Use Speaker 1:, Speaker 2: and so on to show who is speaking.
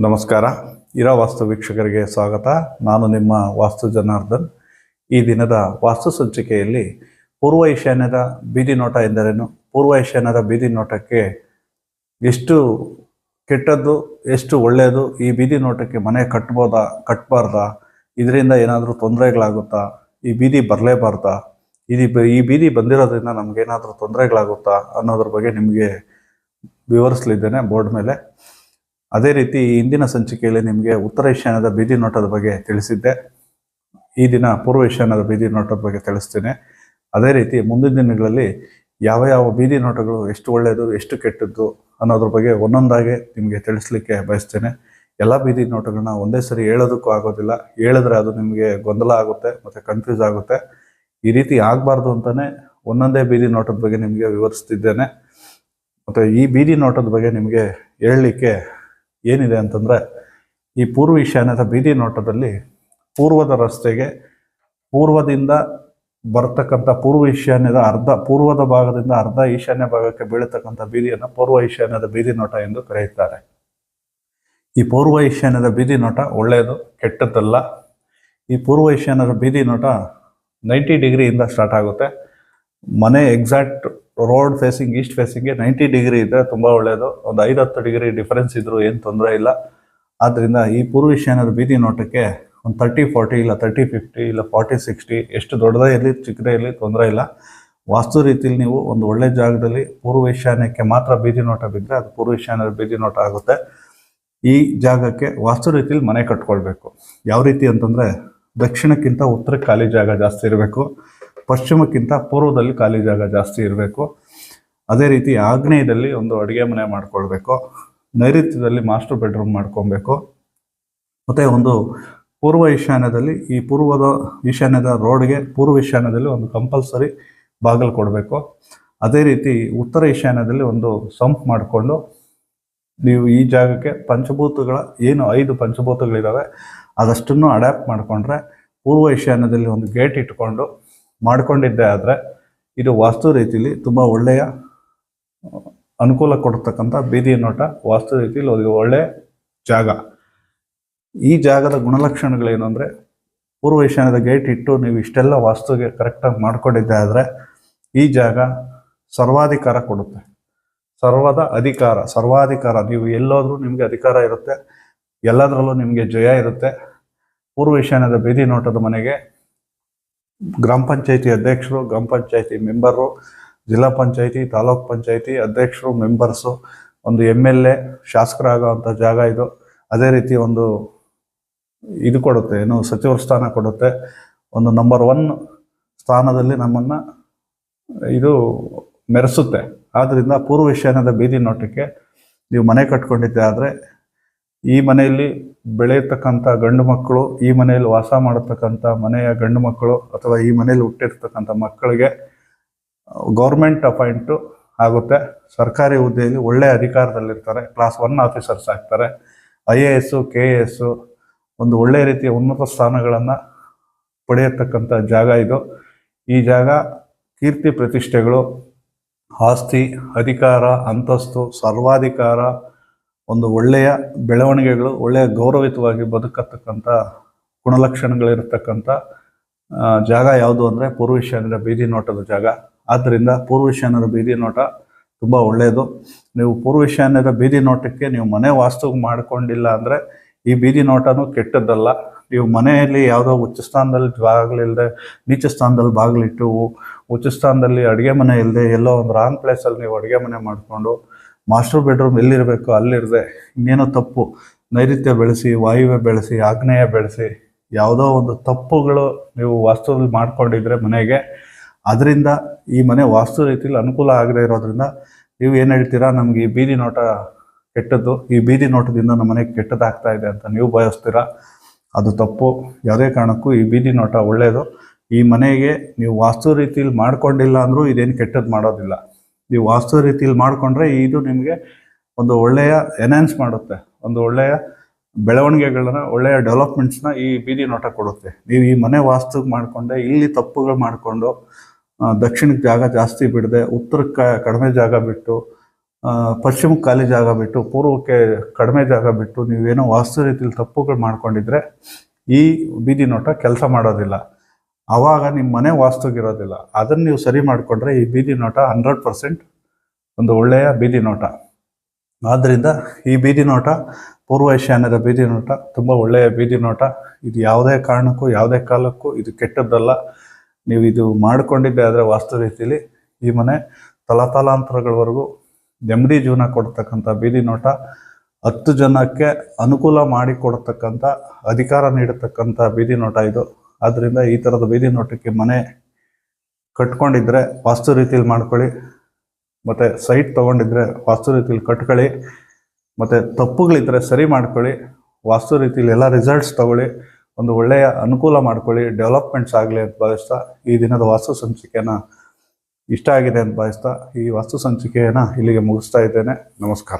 Speaker 1: ನಮಸ್ಕಾರ. ಇರೋ ವಾಸ್ತು ವೀಕ್ಷಕರಿಗೆ ಸ್ವಾಗತ. ನಾನು ನಿಮ್ಮ ವಾಸ್ತು ಜನಾರ್ದನ್. ಈ ದಿನದ ವಾಸ್ತು ಸಂಚಿಕೆಯಲ್ಲಿ ಪೂರ್ವ ಈಶಾನ್ಯದ ಬೀದಿ ನೋಟ ಎಂದರೇನು? ಪೂರ್ವ ಈಶಾನ್ಯದ ಬೀದಿ ನೋಟಕ್ಕೆ ಎಷ್ಟು ಕೆಟ್ಟದ್ದು, ಎಷ್ಟು ಒಳ್ಳೆಯದು, ಈ ಬೀದಿ ನೋಟಕ್ಕೆ ಮನೆ ಕಟ್ಬೋದಾ, ಕಟ್ಬಾರ್ದಾ, ಇದರಿಂದ ಏನಾದರೂ ತೊಂದರೆಗಳಾಗುತ್ತಾ, ಈ ಬೀದಿ ಬರಲೇಬಾರ್ದಾ, ಇದು ಈ ಬೀದಿ ಬಂದಿರೋದ್ರಿಂದ ನಮಗೇನಾದರೂ ತೊಂದರೆಗಳಾಗುತ್ತಾ ಅನ್ನೋದ್ರ ಬಗ್ಗೆ ನಿಮಗೆ ವಿವರಿಸಲಿದ್ದೇನೆ ಬೋರ್ಡ್ ಮೇಲೆ. ಅದೇ ರೀತಿ ಇಂದಿನ ಸಂಚಿಕೆಯಲ್ಲಿ ನಿಮಗೆ ಉತ್ತರ ಏಷ್ಯಾನದ ಬೀದಿ ನೋಟದ ಬಗ್ಗೆ ತಿಳಿಸಿದ್ದೆ. ಈ ದಿನ ಪೂರ್ವ ಏಷ್ಯಾನದ ಬೀದಿ ನೋಟದ ಬಗ್ಗೆ ತಿಳಿಸ್ತೇನೆ. ಅದೇ ರೀತಿ ಮುಂದಿನ ದಿನಗಳಲ್ಲಿ ಯಾವ ಯಾವ ಬೀದಿ ನೋಟಗಳು ಎಷ್ಟು ಒಳ್ಳೆಯದು, ಎಷ್ಟು ಕೆಟ್ಟದ್ದು ಅನ್ನೋದ್ರ ಬಗ್ಗೆ ಒಂದೊಂದಾಗಿ ನಿಮಗೆ ತಿಳಿಸ್ಲಿಕ್ಕೆ ಬಯಸ್ತೇನೆ. ಎಲ್ಲ ಬೀದಿ ನೋಟಗಳನ್ನ ಒಂದೇ ಸರಿ ಹೇಳೋದಕ್ಕೂ ಆಗೋದಿಲ್ಲ. ಹೇಳಿದ್ರೆ ಅದು ನಿಮಗೆ ಗೊಂದಲ ಆಗುತ್ತೆ ಮತ್ತು ಕನ್ಫ್ಯೂಸ್ ಆಗುತ್ತೆ. ಈ ರೀತಿ ಆಗಬಾರ್ದು ಅಂತಲೇ ಒಂದೊಂದೇ ಬೀದಿ ನೋಟದ ಬಗ್ಗೆ ನಿಮಗೆ ವಿವರಿಸ್ತಿದ್ದೇನೆ. ಮತ್ತು ಈ ಬೀದಿ ನೋಟದ ಬಗ್ಗೆ ನಿಮಗೆ ಹೇಳಲಿಕ್ಕೆ ಏನಿದೆ ಅಂತಂದರೆ ಈ ಪೂರ್ವ ಈಶಾನ್ಯದ ಬೀದಿ ನೋಟದಲ್ಲಿ ಪೂರ್ವದ ರಸ್ತೆಗೆ ಪೂರ್ವದಿಂದ ಬರ್ತಕ್ಕಂಥ ಪೂರ್ವ ಈಶಾನ್ಯದ ಅರ್ಧ, ಪೂರ್ವದ ಭಾಗದಿಂದ ಅರ್ಧ ಈಶಾನ್ಯ ಭಾಗಕ್ಕೆ ಬೀಳತಕ್ಕಂಥ ಬೀದಿಯನ್ನು ಪೂರ್ವ ಈಶಾನ್ಯದ ಬೀದಿ ನೋಟ ಎಂದು ಕರೆಯುತ್ತಾರೆ. ಈ ಪೂರ್ವ ಈಶಾನ್ಯದ ಬೀದಿ ನೋಟ ಒಳ್ಳೆಯದು, ಕೆಟ್ಟದ್ದಲ್ಲ. ಈ ಪೂರ್ವ ಈಶಾನ್ಯದ ಬೀದಿ ನೋಟ ನೈಂಟಿ ಡಿಗ್ರಿಯಿಂದ ಸ್ಟಾರ್ಟ್ ಆಗುತ್ತೆ. ಮನೆ ಎಕ್ಸಾಕ್ಟ್ ರೋಡ್ ಫೇಸಿಂಗ್ ಈಸ್ಟ್ ಫೇಸಿಂಗ್ಗೆ ನೈಂಟಿ ಡಿಗ್ರಿ ಇದ್ದರೆ ತುಂಬ ಒಳ್ಳೆಯದು ಒಂದು ಐದು ಹತ್ತು ಡಿಗ್ರಿ ಡಿಫರೆನ್ಸ್ ಇದ್ದರೂ ಏನು ತೊಂದರೆ ಇಲ್ಲ. ಆದ್ದರಿಂದ ಈ ಪೂರ್ವ ಈಶಾನ್ಯದ ಬೀದಿ ನೋಟಕ್ಕೆ ಒಂದು ತರ್ಟಿ ಫಾರ್ಟಿ ಇಲ್ಲ ತರ್ಟಿ ಫಿಫ್ಟಿ ಇಲ್ಲ ಫಾರ್ಟಿ ಸಿಕ್ಸ್ಟಿ ಎಷ್ಟು ದೊಡ್ಡದೇ ಇರಲಿ ಚಿಕ್ಕದೇ ಇರಲಿ ತೊಂದರೆ ಇಲ್ಲ. ವಾಸ್ತು ರೀತಿಯಲ್ಲಿ ನೀವು ಒಂದು ಒಳ್ಳೆ ಜಾಗದಲ್ಲಿ ಪೂರ್ವ ಈಶಾನ್ಯಕ್ಕೆ ಮಾತ್ರ ಬೀದಿ ನೋಟ ಬಿದ್ದರೆ ಅದು ಪೂರ್ವ ಈಶಾನ್ಯದ ಬೀದಿ ನೋಟ ಆಗುತ್ತೆ. ಈ ಜಾಗಕ್ಕೆ ವಾಸ್ತು ರೀತಿಯಲ್ಲಿ ಮನೆ ಕಟ್ಕೊಳ್ಬೇಕು. ಯಾವ ರೀತಿ ಅಂತಂದರೆ ದಕ್ಷಿಣಕ್ಕಿಂತ ಉತ್ತರ ಖಾಲಿ ಜಾಗ ಜಾಸ್ತಿ ಇರಬೇಕು. ಪಶ್ಚಿಮಕ್ಕಿಂತ ಪೂರ್ವದಲ್ಲಿ ಖಾಲಿ ಜಾಗ ಜಾಸ್ತಿ ಇರಬೇಕು. ಅದೇ ರೀತಿ ಆಗ್ನೇಯದಲ್ಲಿ ಒಂದು ಅಡುಗೆ ಮನೆ ಮಾಡ್ಕೊಳ್ಬೇಕು. ನೈಋತ್ಯದಲ್ಲಿ ಮಾಸ್ಟರ್ ಬೆಡ್ರೂಮ್ ಮಾಡ್ಕೊಬೇಕು ಮತ್ತು ಒಂದು ಪೂರ್ವ ಈಶಾನ್ಯದಲ್ಲಿ ಈ ಪೂರ್ವದ ಈಶಾನ್ಯದ ರೋಡ್ಗೆ ಪೂರ್ವ ಈಶಾನ್ಯದಲ್ಲಿ ಒಂದು ಕಂಪಲ್ಸರಿ ಬಾಗಿಲು ಕೊಡಬೇಕು. ಅದೇ ರೀತಿ ಉತ್ತರ ಈಶಾನ್ಯದಲ್ಲಿ ಒಂದು ಸಂಪ್ ಮಾಡಿಕೊಂಡು ನೀವು ಈ ಜಾಗಕ್ಕೆ ಪಂಚಭೂತಗಳ ಏನು ಐದು ಪಂಚಭೂತಗಳಿದ್ದಾವೆ ಅದಷ್ಟನ್ನು ಅಡ್ಯಾಪ್ಟ್ ಮಾಡಿಕೊಂಡ್ರೆ ಪೂರ್ವ ಈಶಾನ್ಯದಲ್ಲಿ ಒಂದು ಗೇಟ್ ಇಟ್ಕೊಂಡು ಮಾಡ್ಕೊಂಡಿದ್ದೆ ಆದರೆ ಇದು ವಾಸ್ತು ರೀತಿಯಲ್ಲಿ ತುಂಬ ಒಳ್ಳೆಯ ಅನುಕೂಲ ಕೊಡ್ತಕ್ಕಂಥ ಬೀದಿ ನೋಟ ವಾಸ್ತು ರೀತಿಯಲ್ಲಿ ಅವರಿಗೆ ಒಳ್ಳೆಯ ಜಾಗ. ಈ ಜಾಗದ ಗುಣಲಕ್ಷಣಗಳೇನು ಅಂದರೆ, ಪೂರ್ವ ಈಶಾನ್ಯದ ಗೇಟ್ ಇಟ್ಟು ನೀವು ಇಷ್ಟೆಲ್ಲ ವಾಸ್ತುಗೆ ಕರೆಕ್ಟಾಗಿ ಮಾಡ್ಕೊಂಡಿದ್ದೆ ಆದರೆ ಈ ಜಾಗ ಸರ್ವಾಧಿಕಾರ ಕೊಡುತ್ತೆ. ಸರ್ವದ ಅಧಿಕಾರ, ಸರ್ವಾಧಿಕಾರ. ನೀವು ಎಲ್ಲೋದ್ರೂ ನಿಮಗೆ ಅಧಿಕಾರ ಇರುತ್ತೆ, ಎಲ್ಲದರಲ್ಲೂ ನಿಮಗೆ ಜಯ ಇರುತ್ತೆ. ಪೂರ್ವ ಈಶಾನ್ಯದ ಬೀದಿ ನೋಟದ ಮನೆಗೆ ಗ್ರಾಮ ಪಂಚಾಯಿತಿ ಅಧ್ಯಕ್ಷರು, ಗ್ರಾಮ ಪಂಚಾಯಿತಿ ಮೆಂಬರು, ಜಿಲ್ಲಾ ಪಂಚಾಯಿತಿ, ತಾಲೂಕ್ ಪಂಚಾಯಿತಿ ಅಧ್ಯಕ್ಷರು, ಮೆಂಬರ್ಸು, ಒಂದು ಎಂ ಎಲ್ ಎ ಶಾಸಕರಾಗೋವಂಥ ಜಾಗ ಇದು. ಅದೇ ರೀತಿ ಒಂದು ಇದು ಕೊಡುತ್ತೆ, ಏನು ಸಚಿವ ಸ್ಥಾನ ಕೊಡುತ್ತೆ. ಒಂದು ನಂಬರ್ ಒನ್ ಸ್ಥಾನದಲ್ಲಿ ನಮ್ಮನ್ನು ಇದು ಮೆರೆಸುತ್ತೆ. ಆದ್ದರಿಂದ ಪೂರ್ವ ವಿಷಯನದ ಬೀದಿ ನೋಟಕ್ಕೆ ನೀವು ಮನೆ ಕಟ್ಕೊಂಡಿದ್ದೆ ಆದರೆ ಈ ಮನೆಯಲ್ಲಿ ಬೆಳೆಯತಕ್ಕಂಥ ಗಂಡು ಮಕ್ಕಳು, ಈ ಮನೆಯಲ್ಲಿ ವಾಸ ಮಾಡತಕ್ಕಂಥ ಮನೆಯ ಗಂಡು ಮಕ್ಕಳು ಅಥವಾ ಈ ಮನೆಯಲ್ಲಿ ಹುಟ್ಟಿರ್ತಕ್ಕಂಥ ಮಕ್ಕಳಿಗೆ ಗೌರ್ಮೆಂಟ್ ಅಪಾಯಿಂಟು ಆಗುತ್ತೆ. ಸರ್ಕಾರಿ ಹುದ್ದೆಯಲ್ಲಿ ಒಳ್ಳೆಯ ಅಧಿಕಾರದಲ್ಲಿರ್ತಾರೆ. ಕ್ಲಾಸ್ ಒನ್ ಆಫೀಸರ್ಸ್ ಆಗ್ತಾರೆ. I A S K A S ಒಂದು ಒಳ್ಳೆಯ ರೀತಿಯ ಉನ್ನತ ಸ್ಥಾನಗಳನ್ನು ಪಡೆಯತಕ್ಕಂಥ ಜಾಗ ಇದು. ಈ ಜಾಗ ಕೀರ್ತಿ ಪ್ರತಿಷ್ಠೆಗಳು, ಆಸ್ತಿ, ಅಧಿಕಾರ, ಅಂತಸ್ತು, ಸರ್ವಾಧಿಕಾರ ಒಂದು ಒಳ್ಳೆಯ ಬೆಳವಣಿಗೆಗಳು, ಒಳ್ಳೆಯ ಗೌರವಿತವಾಗಿ ಬದುಕತಕ್ಕಂಥ ಗುಣಲಕ್ಷಣಗಳಿರತಕ್ಕಂಥ ಜಾಗ ಯಾವುದು ಅಂದರೆ ಪೂರ್ವ ಈಶಾನ್ಯದ ಬೀದಿ ನೋಟದ ಜಾಗ. ಆದ್ದರಿಂದ ಪೂರ್ವ ಈಶಾನ್ಯದ ಬೀದಿ ನೋಟ ತುಂಬ ಒಳ್ಳೆಯದು. ನೀವು ಪೂರ್ವ ಈಶಾನ್ಯದ ಬೀದಿ ನೋಟಕ್ಕೆ ನೀವು ಮನೆ ವಾಸ್ತು ಮಾಡಿಕೊಂಡಿಲ್ಲ ಅಂದರೆ ಈ ಬೀದಿ ನೋಟನೂ ಕೆಟ್ಟದ್ದಲ್ಲ. ನೀವು ಮನೆಯಲ್ಲಿ ಯಾವುದೋ ಉಚ್ಚ ಸ್ಥಾನದಲ್ಲಿ ಬಾಗಿಲಿಲ್ಲದೆ ನೀಚ ಸ್ಥಾನದಲ್ಲಿ ಬಾಗಿಲಿಟ್ಟು ಉಚ್ಚ ಸ್ಥಾನದಲ್ಲಿ ಅಡುಗೆ ಮನೆ ಇಲ್ಲದೆ ಎಲ್ಲೋ ಒಂದು ರಾಂಗ್ ಪ್ಲೇಸಲ್ಲಿ ನೀವು ಅಡುಗೆ ಮನೆ ಮಾಡಿಕೊಂಡು ಮಾಸ್ಟರ್ ಬೆಡ್ರೂಮ್ ಎಲ್ಲಿರಬೇಕು ಅಲ್ಲಿರದೆ ಇನ್ನೇನೋ ತಪ್ಪು. ನೈಋತ್ಯ ಬೆಳೆಸಿ, ವಾಯುವ್ಯ ಬೆಳೆಸಿ, ಆಗ್ನೇಯ ಬೆಳೆಸಿ, ಯಾವುದೋ ಒಂದು ತಪ್ಪುಗಳು ನೀವು ವಾಸ್ತುದಲ್ಲಿ ಮಾಡ್ಕೊಂಡಿದ್ರೆ ಮನೆಗೆ. ಅದರಿಂದ ಈ ಮನೆ ವಾಸ್ತು ರೀತಿಯಲ್ಲಿ ಅನುಕೂಲ ಆಗದೆ ಇರೋದ್ರಿಂದ ನೀವು ಏನು ಹೇಳ್ತೀರಾ? ನಮಗೆ ಈ ಬೀದಿ ನೋಟ ಕೆಟ್ಟದ್ದು. ಈ ಬೀದಿ ನೋಟದಿಂದ ನಮ್ಮ ಮನೆಗೆ ಕೆಟ್ಟದಾಗ್ತಾ ಇದೆ ಅಂತ ನೀವು ಬಯಸ್ತೀರಾ? ಅದು ತಪ್ಪು. ಯಾವುದೇ ಕಾರಣಕ್ಕೂ ಈ ಬೀದಿ ನೋಟ ಒಳ್ಳೆಯದು ಈ ಮನೆಗೆ ನೀವು ವಾಸ್ತು ರೀತಿಯಲ್ಲಿ ಮಾಡ್ಕೊಂಡಿಲ್ಲ ಅಂದರೂ ಇದೇನು ಕೆಟ್ಟದ್ದು ಮಾಡೋದಿಲ್ಲ. ನೀವು ವಾಸ್ತು ರೀತಿಯಲ್ಲಿ ಮಾಡಿಕೊಂಡ್ರೆ ಇದು ನಿಮಗೆ ಒಂದು ಒಳ್ಳೆಯ ಎನ್ಹಾನ್ಸ್ ಮಾಡುತ್ತೆ. ಒಂದು ಒಳ್ಳೆಯ ಬೆಳವಣಿಗೆಗಳನ್ನ, ಒಳ್ಳೆಯ ಡೆವಲಪ್ಮೆಂಟ್ಸ್ನ ಈ ಬೀದಿ ನೋಟ ಕೊಡುತ್ತೆ. ನೀವು ಈ ಮನೆ ವಾಸ್ತು ಮಾಡಿಕೊಂಡೆ, ಇಲ್ಲಿ ತಪ್ಪುಗಳು ಮಾಡಿಕೊಂಡು ದಕ್ಷಿಣಕ್ಕೆ ಜಾಗ ಜಾಸ್ತಿ ಬಿಡದೆ, ಉತ್ತರಕ್ಕೆ ಕಡಿಮೆ ಜಾಗ ಬಿಟ್ಟು ಪಶ್ಚಿಮಕ್ಕೆ ಖಾಲಿ ಜಾಗ ಬಿಟ್ಟು, ಪೂರ್ವಕ್ಕೆ ಕಡಿಮೆ ಜಾಗ ಬಿಟ್ಟು, ನೀವೇನೋ ವಾಸ್ತು ರೀತಿಯಲ್ಲಿ ತಪ್ಪುಗಳು ಮಾಡ್ಕೊಂಡಿದ್ರೆ ಈ ಬೀದಿ ನೋಟ ಕೆಲಸ ಮಾಡೋದಿಲ್ಲ. ಆವಾಗ ನಿಮ್ಮ ಮನೆ ವಾಸ್ತುಗಿರೋದಿಲ್ಲ ಅದನ್ನು ನೀವು ಸರಿ ಮಾಡಿಕೊಂಡ್ರೆ ಈ ಬೀದಿ ನೋಟ ಹಂಡ್ರೆಡ್ ಪರ್ಸೆಂಟ್ ಒಂದು ಒಳ್ಳೆಯ ಬೀದಿ ನೋಟ. ಆದ್ದರಿಂದ ಈ ಬೀದಿ ನೋಟ, ಪೂರ್ವ ಈಶಾನ್ಯದ ಬೀದಿ ನೋಟ ತುಂಬ ಒಳ್ಳೆಯ ಬೀದಿ ನೋಟ. ಇದು ಯಾವುದೇ ಕಾರಣಕ್ಕೂ, ಯಾವುದೇ ಕಾಲಕ್ಕೂ ಇದು ಕೆಟ್ಟದ್ದಲ್ಲ. ನೀವು ಇದು ಮಾಡಿಕೊಂಡಿದ್ದೆ ಆದರೆ ವಾಸ್ತು ರೀತಿಯಲ್ಲಿ ಈ ಮನೆ ತಲತಲಾಂತರಗಳವರೆಗೂ ನೆಮ್ಮದಿ ಜೀವನ ಕೊಡ್ತಕ್ಕಂಥ ಬೀದಿ ನೋಟ, ಹತ್ತು ಜನಕ್ಕೆ ಅನುಕೂಲ ಮಾಡಿ ಕೊಡ್ತಕ್ಕಂಥ, ಅಧಿಕಾರ ನೀಡತಕ್ಕಂಥ ಬೀದಿ ನೋಟ ಇದು. ಆದ್ದರಿಂದ ಈ ಥರದ ಬೀದಿ ನೋಟಕ್ಕೆ ಮನೆ ಕಟ್ಕೊಂಡಿದ್ರೆ ವಾಸ್ತು ರೀತಿಯಲ್ಲಿ ಮಾಡ್ಕೊಳ್ಳಿ, ಮತ್ತು ಸೈಟ್ ತೊಗೊಂಡಿದ್ರೆ ವಾಸ್ತು ರೀತಿಯಲ್ಲಿ ಕಟ್ಕೊಳ್ಳಿ, ಮತ್ತು ತಪ್ಪುಗಳಿದ್ದರೆ ಸರಿ ಮಾಡ್ಕೊಳ್ಳಿ, ವಾಸ್ತು ರೀತಿಯಲ್ಲಿ ಎಲ್ಲ ರಿಸಲ್ಟ್ಸ್ ತಗೊಳ್ಳಿ, ಒಂದು ಒಳ್ಳೆಯ ಅನುಕೂಲ ಮಾಡ್ಕೊಳ್ಳಿ ಡೆವಲಪ್ಮೆಂಟ್ಸ್ ಆಗಲಿ ಅಂತ ಭಾವಿಸ್ತಾ ಈ ದಿನದ ವಾಸ್ತು ಸಂಚಿಕೆಯನ್ನು ಇಷ್ಟ ಆಗಿದೆ ಅಂತ ಭಾವಿಸ್ತಾ ಈ ವಾಸ್ತು ಸಂಚಿಕೆಯನ್ನು ಇಲ್ಲಿಗೆ ಮುಗಿಸ್ತಾ ಇದ್ದೇನೆ. ನಮಸ್ಕಾರ.